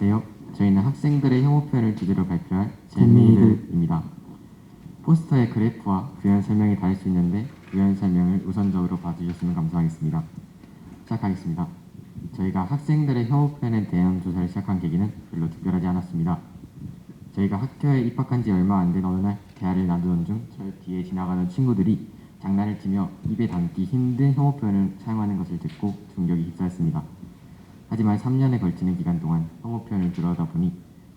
안녕하세요. 저희는 학생들의 혐오표현을 주제로 발표할 재미들입니다. 포스터의 그래프와 부연 설명이 다를 수 있는데 부연 설명을 우선적으로 봐주셨으면 감사하겠습니다. 시작하겠습니다. 저희가 학생들의 혐오표현에 대한 조사를 시작한 계기는 별로 특별하지 않았습니다. 저희가 학교에 입학한 지 얼마 안 된 어느 날 대화를 나누던 중절 뒤에 지나가는 친구들이 장난을 치며 입에 담기 힘든 혐오 표현을 사용하는 것을 듣고 충격이 휩싸였습니다. 하지만 3년에 걸치는 기간 동안 혐오 표현을 들어오다 보니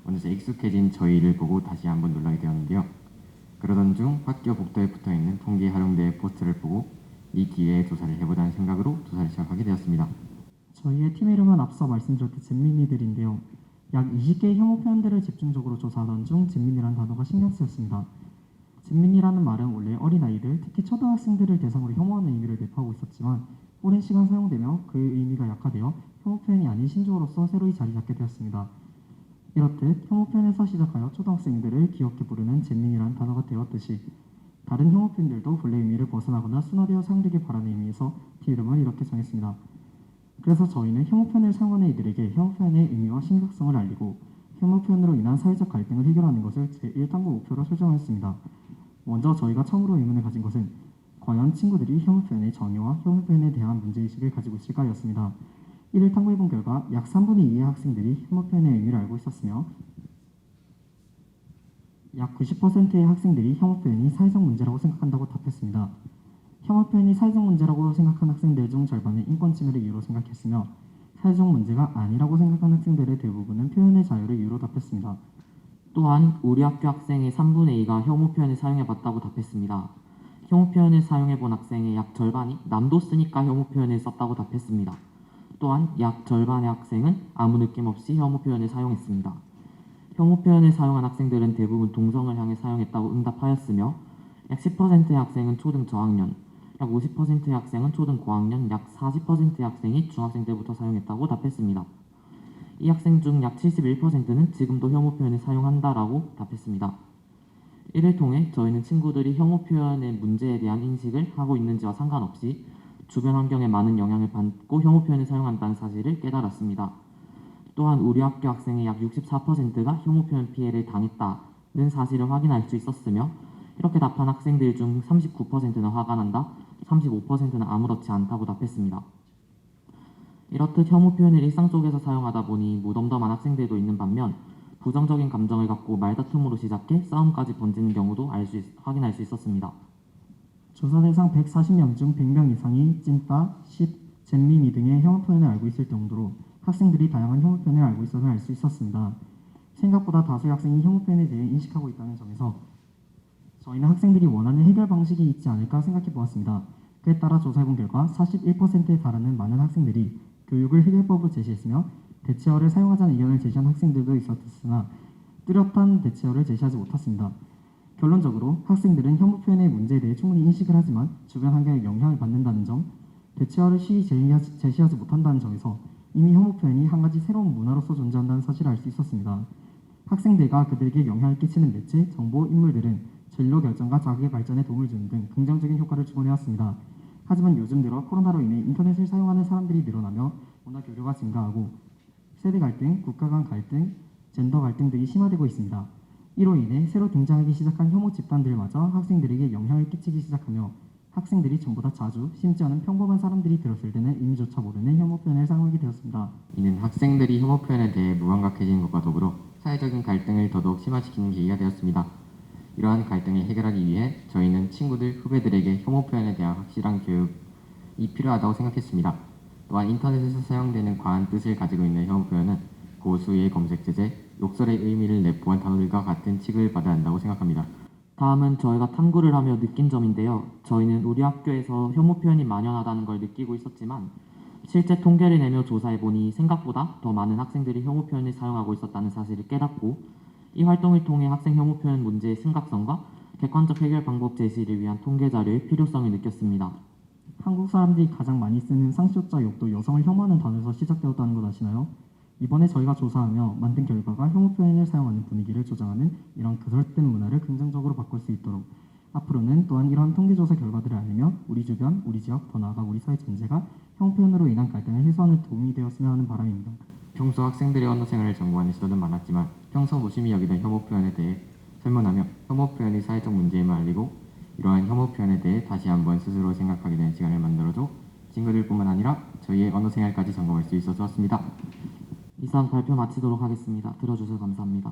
어느새 익숙해진 저희를 보고 다시 한번 놀라게 되었는데요. 그러던 중 학교 복도에 붙어 있는 통계 활용대의 포스터를 보고 이 기회에 조사를 해보자는 생각으로 조사를 시작하게 되었습니다. 저희의 팀 이름은 앞서 말씀드렸듯 잼민이들인데요. 약 20개의 혐오 표현들을 집중적으로 조사하던 중 잼민이라는 단어가 신경 쓰였습니다. 잼민이라는 말은 원래 어린아이들, 특히 초등학생들을 대상으로 혐오하는 의미를 내포하고 있었지만 오랜 시간 사용되며 그 의미가 약화되어 표현이 아닌 신조어로서 새로이 자리 잡게 되었습니다. 이렇듯 표현에서 시작하여 초등학생들을 귀엽게 부르는 잼민이라는 단어가 되었듯이 다른 표현들도 본래 의미를 벗어나거나 순화되어 사용되길 바라는 의미에서 팀 이름을 이렇게 정했습니다. 그래서 저희는 표현을 사용하는 이들에게 표현의 의미와 심각성을 알리고 표현으로 인한 사회적 갈등을 해결하는 것을 제1탐구 목표로 설정하였습니다. 먼저 저희가 처음으로 의문을 가진 것은 과연 친구들이 표현의 정의와 표현에 대한 문제의식을 가지고 있을까였습니다. 이를 탐구해본 결과 약 3분의 2의 학생들이 혐오 표현의 의미를 알고 있었으며 약 90%의 학생들이 혐오 표현이 사회적 문제라고 생각한다고 답했습니다. 혐오 표현이 사회적 문제라고 생각한 학생들 중 절반은 인권 침해를 이유로 생각했으며 사회적 문제가 아니라고 생각한 학생들의 대부분은 표현의 자유를 이유로 답했습니다. 또한 우리 학교 학생의 3분의 2가 혐오 표현을 사용해봤다고 답했습니다. 혐오 표현을 사용해본 학생의 약 절반이 남도 쓰니까 혐오 표현을 썼다고 답했습니다. 또한 약 절반의 학생은 아무 느낌 없이 혐오 표현을 사용했습니다. 혐오 표현을 사용한 학생들은 대부분 동성을 향해 사용했다고 응답하였으며 약 10%의 학생은 초등 저학년, 약 50%의 학생은 초등 고학년, 약 40%의 학생이 중학생 때부터 사용했다고 답했습니다. 이 학생 중 약 71%는 지금도 혐오 표현을 사용한다라고 답했습니다. 이를 통해 저희는 친구들이 혐오 표현의 문제에 대한 인식을 하고 있는지와 상관없이 주변 환경에 많은 영향을 받고 혐오 표현을 사용한다는 사실을 깨달았습니다. 또한 우리 학교 학생의 약 64%가 혐오 표현 피해를 당했다는 사실을 확인할 수 있었으며 이렇게 답한 학생들 중 39%는 화가 난다, 35%는 아무렇지 않다고 답했습니다. 이렇듯 혐오 표현을 일상 속에서 사용하다 보니 무덤덤한 학생들도 있는 반면 부정적인 감정을 갖고 말다툼으로 시작해 싸움까지 번지는 경우도 알 수 확인할 수 있었습니다. 조사 대상 140명 중 100명 이상이 찐따, 10, 잼민이 등의 혐오 표현을 알고 있을 정도로 학생들이 다양한 혐오 표현을 알고 있어서 알 수 있었습니다. 생각보다 다수의 학생이 혐오 표현에 대해 인식하고 있다는 점에서 저희는 학생들이 원하는 해결 방식이 있지 않을까 생각해 보았습니다. 그에 따라 조사해본 결과 41%에 달하는 많은 학생들이 교육을 해결법을 제시했으며 대체어를 사용하자는 의견을 제시한 학생들도 있었으나 뚜렷한 대체어를 제시하지 못했습니다. 결론적으로 학생들은 혐오 표현의 문제에 대해 충분히 인식을 하지만 주변 환경에 영향을 받는다는 점, 대체어를 시히 제시하지, 못한다는 점에서 이미 혐오 표현이 한 가지 새로운 문화로서 존재한다는 사실을 알 수 있었습니다. 학생들과 그들에게 영향을 끼치는 매체, 정보, 인물들은 진로 결정과 자기의 발전에 도움을 주는 등 긍정적인 효과를 주곤 해왔습니다. 하지만 요즘 들어 코로나로 인해 인터넷을 사용하는 사람들이 늘어나며 문화 교류가 증가하고 세대 갈등, 국가 간 갈등, 젠더 갈등 등이 심화되고 있습니다. 이로 인해 새로 등장하기 시작한 혐오 집단들마저 학생들에게 영향을 끼치기 시작하며 학생들이 전보다 자주 심지어는 평범한 사람들이 들었을 때는 의미조차 모르는 혐오 표현을 사용하게 되었습니다. 이는 학생들이 혐오 표현에 대해 무감각해지는 것과 더불어 사회적인 갈등을 더더욱 심화시키는 계기가 되었습니다. 이러한 갈등을 해결하기 위해 저희는 친구들, 후배들에게 혐오 표현에 대한 확실한 교육이 필요하다고 생각했습니다. 또한 인터넷에서 사용되는 과한 뜻을 가지고 있는 혐오 표현은 고수의 검색 제재, 욕설의 의미를 내포한 단어들과 같은 취급을 받아야 한다고 생각합니다. 다음은 저희가 탐구를 하며 느낀 점인데요. 저희는 우리 학교에서 혐오 표현이 만연하다는 걸 느끼고 있었지만 실제 통계를 내며 조사해보니 생각보다 더 많은 학생들이 혐오 표현을 사용하고 있었다는 사실을 깨닫고 이 활동을 통해 학생 혐오 표현 문제의 심각성과 객관적 해결 방법 제시를 위한 통계 자료의 필요성을 느꼈습니다. 한국 사람들이 가장 많이 쓰는 상식자 욕도 여성을 혐오하는 단어에서 시작되었다는 것 아시나요? 이번에 저희가 조사하며 만든 결과가 혐오 표현을 사용하는 분위기를 조장하는 이런 그설된 문화를 긍정적으로 바꿀 수 있도록 앞으로는 또한 이러한 통계조사 결과들을 알리며 우리 주변, 우리 지역, 더 나아가 우리 사회 전체가 혐오 표현으로 인한 갈등을 해소하는 도움이 되었으면 하는 바람입니다. 평소 학생들의 언어 생활을 전공하는 시도는 많았지만 평소 무심히 여기던 혐오 표현에 대해 설문하며 혐오 표현이 사회적 문제임을 알리고 이러한 혐오 표현에 대해 다시 한번 스스로 생각하게 되는 시간을 만들어줘 친구들뿐만 아니라 저희의 언어 생활까지 점검할 수 있어 좋았습니다. 이상 발표 마치도록 하겠습니다. 들어주셔서 감사합니다.